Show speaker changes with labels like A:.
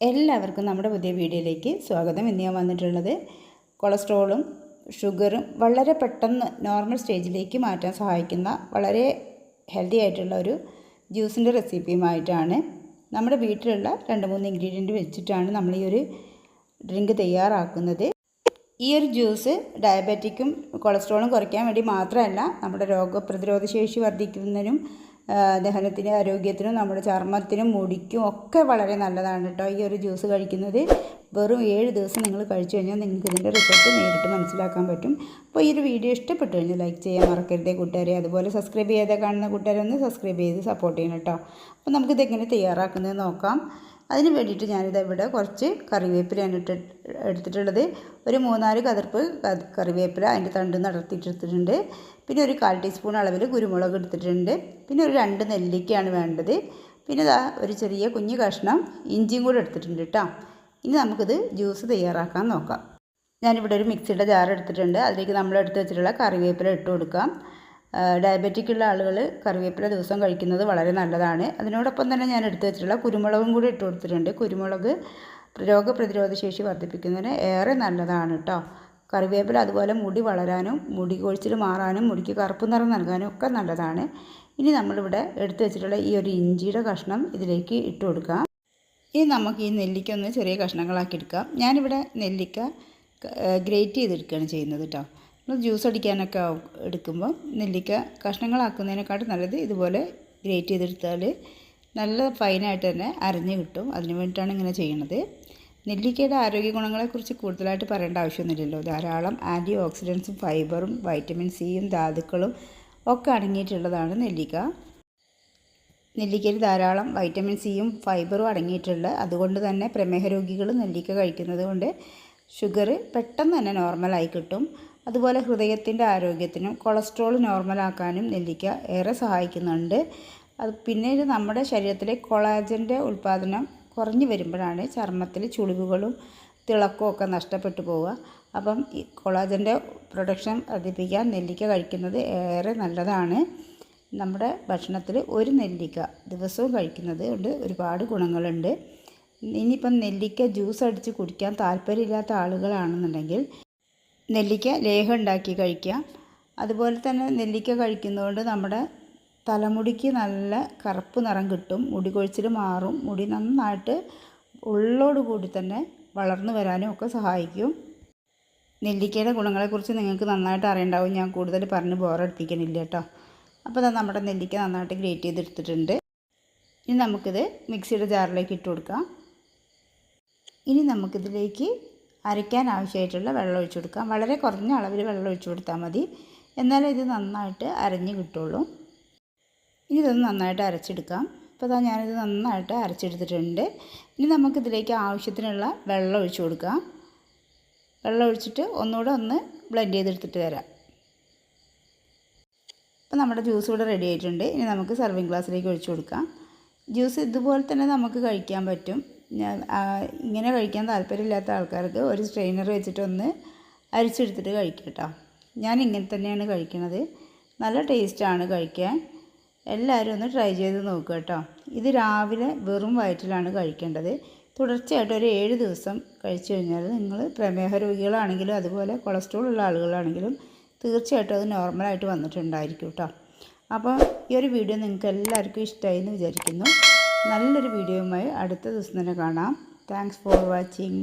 A: എല്ലാവർക്കും നമ്മുടെ പുതിയ വീഡിയോയിലേക്ക് സ്വാഗതം. ഇന്ന് ഞാൻ വന്നിട്ടുള്ളത് കൊളസ്ട്രോളും ഷുഗറും വളരെ പെട്ടെന്ന് നോർമൽ സ്റ്റേജിലേക്ക് മാറ്റാൻ സഹായിക്കുന്ന വളരെ ഹെൽത്തി ആയിട്ടുള്ള ഒരു ജ്യൂസിന്റെ റെസിപ്പിയുമായിട്ടാണ് നമ്മുടെ വീട്ടിലുള്ള രണ്ട് മൂന്ന് ഇൻഗ്രീഡിയന്റ് വെച്ചിട്ടാണ് നമ്മൾ ഈ ഒരു ഡ്രിങ്ക് തയ്യാറാക്കുന്നത്. ഈ ഒരു ജ്യൂസ് ഡയബറ്റിക്കും കൊളസ്ട്രോളും കുറയ്ക്കാൻ വേണ്ടി മാത്രമല്ല നമ്മുടെ രോഗപ്രതിരോധ ശേഷി വർദ്ധിക്കുന്നതിനും ദഹനത്തിനും ആരോഗ്യത്തിനും നമ്മുടെ ചർമ്മത്തിനും മുടിക്കും ഒക്കെ വളരെ നല്ലതാണ് കേട്ടോ ഈ ഒരു ജ്യൂസ് കഴിക്കുന്നത്. വെറും ഏഴ് ദിവസം നിങ്ങൾ കഴിച്ചു കഴിഞ്ഞാൽ നിങ്ങൾക്ക് ഇതിന്റെ റിസൾട്ട് നേരിട്ട് മനസ്സിലാക്കാൻ പറ്റും. അപ്പോൾ ഈ ഒരു വീഡിയോ ഇഷ്ടപ്പെട്ടു കഴിഞ്ഞാൽ ലൈക്ക് ചെയ്യാൻ മറക്കരുതേ കൂട്ടുകാരെ. അതുപോലെ സബ്സ്ക്രൈബ് ചെയ്യാതെ കാണുന്ന കൂട്ടുകാരെ ഒന്ന് സബ്സ്ക്രൈബ് ചെയ്ത് സപ്പോർട്ട് ചെയ്യണം കേട്ടോ. അപ്പോൾ നമുക്കിതെങ്ങനെ തയ്യാറാക്കുന്നത് നോക്കാം. അതിന് വേണ്ടിയിട്ട് ഞാനിത് ഇവിടെ കുറച്ച് കറിവേപ്പിലയാണ് ഇട്ട് എടുത്തിട്ടുള്ളത്. ഒരു മൂന്നാൽ കതിർപ്പ് കറിവേപ്പില അതിന്റെ തണ്ട് നടത്തിയിട്ടെടുത്തിട്ടുണ്ട്. പിന്നെ ഒരു കാൽ ടീസ്പൂൺ അളവിൽ കുരുമുളക് എടുത്തിട്ടുണ്ട്. പിന്നെ ഒരു രണ്ട് നെല്ലിക്കയാണ് വേണ്ടത്. പിന്നെ ഇതാ ഒരു ചെറിയ കുഞ്ഞു കഷ്ണം ഇഞ്ചിയും കൂടെ എടുത്തിട്ടുണ്ട് കേട്ടോ. ഇനി നമുക്കിത് ജ്യൂസ് തയ്യാറാക്കാൻ നോക്കാം. ഞാനിവിടെ ഒരു മിക്സിയുടെ ജാർ എടുത്തിട്ടുണ്ട്. അതിലേക്ക് നമ്മൾ എടുത്ത് വെച്ചിട്ടുള്ള കറിവേപ്പില ഇട്ട് കൊടുക്കാം. ഡയബറ്റിക് ഉള്ള ആളുകൾ കറിവേപ്പില ദിവസം കഴിക്കുന്നത് വളരെ നല്ലതാണ്. അതിനോടൊപ്പം തന്നെ ഞാൻ എടുത്തു വെച്ചിട്ടുള്ള കുരുമുളകും കൂടി ഇട്ട് കൊടുത്തിട്ടുണ്ട്. കുരുമുളക് രോഗപ്രതിരോധ ശേഷി വർദ്ധിപ്പിക്കുന്നതിന് ഏറെ നല്ലതാണ് കേട്ടോ കറിവേപ്പില അതുപോലെ മുടി വളരാനും മുടി കൊഴിച്ചിൽ മാറാനും മുടിക്ക് കറുപ്പ് നിറം നൽകാനും ഒക്കെ നല്ലതാണ്. ഇനി നമ്മളിവിടെ എടുത്തു വെച്ചിട്ടുള്ള ഈ ഒരു ഇഞ്ചിയുടെ കഷ്ണം ഇതിലേക്ക് ഇട്ട് കൊടുക്കാം. ഇനി നമുക്ക് ഈ നെല്ലിക്ക ഒന്ന് ചെറിയ കഷ്ണങ്ങളാക്കി എടുക്കാം. ഞാനിവിടെ നെല്ലിക്ക ഗ്രേറ്റ് ചെയ്തെടുക്കുകയാണ് ചെയ്യുന്നത് കേട്ടോ ജ്യൂസ് അടിക്കാനൊക്കെ ആവും- എടുക്കുമ്പോൾ നെല്ലിക്ക കഷ്ണങ്ങളാക്കുന്നതിനെക്കാട്ടും നല്ലത് ഇതുപോലെ ഗ്രേറ്റ് ചെയ്തെടുത്താൽ നല്ല ഫൈനായിട്ട് തന്നെ അരഞ്ഞ് കിട്ടും. അതിന് വേണ്ടിയിട്ടാണ് ഇങ്ങനെ ചെയ്യണത്. നെല്ലിക്കയുടെ ആരോഗ്യ ഗുണങ്ങളെക്കുറിച്ച് കൂടുതലായിട്ട് പറയേണ്ട ആവശ്യമൊന്നുമില്ലല്ലോ. ധാരാളം ആന്റി ഓക്സിഡൻസും ഫൈബറും വൈറ്റമിൻ സിയും ധാതുക്കളും ഒക്കെ അടങ്ങിയിട്ടുള്ളതാണ് നെല്ലിക്ക. നെല്ലിക്കയിൽ ധാരാളം വൈറ്റമിൻ സിയും ഫൈബറും അടങ്ങിയിട്ടുണ്ട് അതുകൊണ്ട് തന്നെ പ്രമേഹ രോഗികൾ നെല്ലിക്ക കഴിക്കുന്നത് കൊണ്ട് ഷുഗർ പെട്ടെന്ന് തന്നെ നോർമലായി കിട്ടും. അതുപോലെ ഹൃദയത്തിന്റെ ആരോഗ്യത്തിനും കൊളസ്ട്രോൾ നോർമലാക്കാനും നെല്ലിക്ക ഏറെ സഹായിക്കുന്നുണ്ട്. അത് പിന്നെ ഇത് നമ്മുടെ ശരീരത്തിലെ കൊളാജന്റെ ഉൽപ്പാദനം കുറഞ്ഞു വരുമ്പോഴാണ് ചർമ്മത്തിൽ ചുളിവുകളും തിളക്കവും ഒക്കെ നഷ്ടപ്പെട്ടു പോവുക. അപ്പം ഈ കൊളാജന്റെ പ്രൊഡക്ഷൻ വർദ്ധിപ്പിക്കാൻ നെല്ലിക്ക കഴിക്കുന്നത് ഏറെ നല്ലതാണ്. നമ്മുടെ ഭക്ഷണത്തിൽ ഒരു നെല്ലിക്ക ദിവസവും കഴിക്കുന്നത് കൊണ്ട് ഒരുപാട് ഗുണങ്ങളുണ്ട്. ഇനിയിപ്പം നെല്ലിക്ക ജ്യൂസ് അടിച്ച് കുടിക്കാൻ താല്പര്യമില്ലാത്ത ആളുകളാണെന്നുണ്ടെങ്കിൽ നെല്ലിക്ക ലേഹം ഉണ്ടാക്കി കഴിക്കാം അതുപോലെ തന്നെ നെല്ലിക്ക കഴിക്കുന്നതുകൊണ്ട് നമ്മുടെ തലമുടിക്ക് നല്ല കറുപ്പ് നിറം കിട്ടും. മുടി കൊഴിച്ചിൽ മാറും. മുടി നന്നായിട്ട് ഉള്ളോട് കൂടി തന്നെ വളർന്നു വരാനും ഒക്കെ സഹായിക്കും. നെല്ലിക്കയുടെ ഗുണങ്ങളെക്കുറിച്ച് നിങ്ങൾക്ക് നന്നായിട്ട് അറിയണ്ടാവും. ഞാൻ കൂടുതൽ പറഞ്ഞ് ബോറടിപ്പിക്കണില്ല കേട്ടോ. അപ്പോൾ നമ്മുടെ നെല്ലിക്ക നന്നായിട്ട് ഗ്രേറ്റ് ചെയ്തെടുത്തിട്ടുണ്ട്. ഇനി നമുക്കിത് മിക്സിയുടെ ജാറിലേക്ക് ഇട്ട് കൊടുക്കാം. ഇനി നമുക്കിതിലേക്ക് അരയ്ക്കാൻ ആവശ്യമായിട്ടുള്ള വെള്ളം ഒഴിച്ചു കൊടുക്കാം. വളരെ കുറഞ്ഞ അളവിൽ വെള്ളം ഒഴിച്ചു കൊടുത്താൽ മതി. എന്നാലേ ഇത് നന്നായിട്ട് അരഞ്ഞ് കിട്ടുള്ളൂ. ഇനി ഇതൊന്ന് നന്നായിട്ട് അരച്ചെടുക്കാം. ഇപ്പോൾ ഇതാ ഞാനിത് നന്നായിട്ട് അരച്ചെടുത്തിട്ടുണ്ട്. ഇനി നമുക്കിതിലേക്ക് ആവശ്യത്തിനുള്ള വെള്ളം ഒഴിച്ചു കൊടുക്കാം. വെള്ളം ഒഴിച്ചിട്ട് ഒന്നുകൂടെ ഒന്ന് ബ്ലെൻഡ് ചെയ്തെടുത്തിട്ട് വരാം. അപ്പോൾ നമ്മുടെ ജ്യൂസ് ഇവിടെ റെഡി ആയിട്ടുണ്ട്. ഇനി നമുക്ക് സർവിങ് ഗ്ലാസ്സിലേക്ക് ഒഴിച്ചു കൊടുക്കാം. ജ്യൂസ് ഇതുപോലെ തന്നെ നമുക്ക് കഴിക്കാൻ പറ്റും. ഞാൻ ഇങ്ങനെ കഴിക്കാൻ താല്പര്യമില്ലാത്ത ആൾക്കാർക്ക് ഒരു സ്ട്രെയിനർ വെച്ചിട്ടൊന്ന് അരിച്ചെടുത്തിട്ട് കഴിക്കാം കേട്ടോ. ഞാൻ ഇങ്ങനെ തന്നെയാണ് കഴിക്കണത്. നല്ല ടേസ്റ്റാണ് കഴിക്കാൻ. എല്ലാവരും ഒന്ന് ട്രൈ ചെയ്ത് നോക്കുക കേട്ടോ. ഇത് രാവിലെ വെറും വയറ്റിലാണ് കഴിക്കേണ്ടത്. തുടർച്ചയായിട്ട് ഒരു ഏഴ് ദിവസം കഴിച്ചു കഴിഞ്ഞാൽ നിങ്ങൾ പ്രമേഹ രോഗികളാണെങ്കിലും അതുപോലെ കൊളസ്ട്രോൾ ഉള്ള ആളുകളാണെങ്കിലും തീർച്ചയായിട്ടും അത് നോർമലായിട്ട് വന്നിട്ടുണ്ടായിരിക്കും കേട്ടോ. അപ്പോൾ ഈ ഒരു വീഡിയോ നിങ്ങൾക്ക് എല്ലാവർക്കും ഇഷ്ടമായി എന്ന് വിചാരിക്കുന്നു. നല്ലൊരു വീഡിയോയുമായി അടുത്ത ദിവസം തന്നെ കാണാം. Thanks for watching